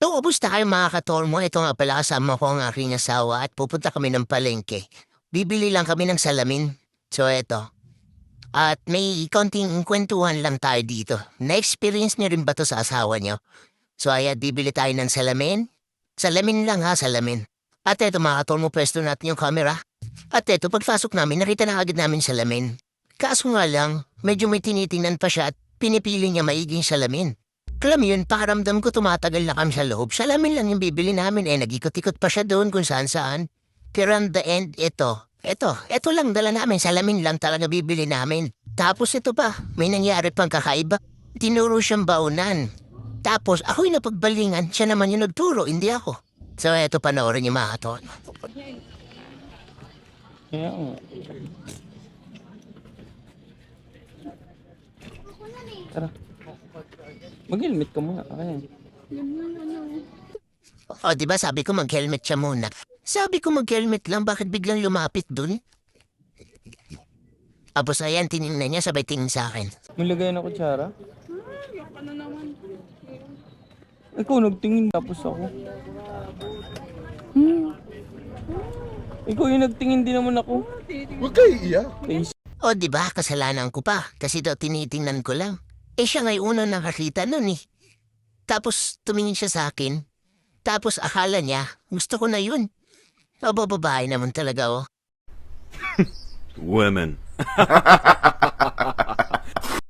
So, kumusta kayo mga katormo? Ito nga pala kasama ko ang aking asawa at pupunta kami ng palengke. Bibili lang kami ng salamin. So, eto. At may konting kwentuhan lang tayo dito. Na-experience niyo rin ba to sa asawa niyo? So, ayan, bibili tayo ng salamin. Salamin lang ha, salamin. At eto mga katormo, pwesto natin yung camera. At eto, pagpasok namin, nakita na agad namin salamin. Kaso nga lang, medyo may tinitingnan pa siya at pinipili niya maiging salamin. Alam yun, paramdam ko tumatagal na kami sa loob. Salamin lang yung bibili namin eh, nag-ikot-ikot pa siya doon kung saan-saan. Pero on the end, ito, ito, ito lang dala namin, salamin lang talaga bibili namin. Tapos ito pa, may nangyari pang kakaiba. Tinuro siyang baunan. Tapos ako yung napagbalingan, siya naman yung nagturo, hindi ako. So eto panoorin niyo mga. Kaya nga. Tara. Mag-helmet ka muna. Ayan. O, di ba sabi ko mag-helmet siya muna. Sabi ko mag-helmet lang, bakit biglang lumapit dun? Tapos ayan, tinignan niya, sabay tingin sa akin. Nilagay na kutsara? Ikaw nagtingin tapos ako. Hmm. Ikaw yung nagtingin din naman ako. Huwag kayo iiyak. Face. O, di ba, kasalanan ko pa, kasi daw tinitingnan ko lang. Eh, siya nga'y unang nakakita nun eh. Tapos, tumingin siya sa akin. Tapos, akala niya, gusto ko na yun. Aba, babae naman talaga, oh. Women.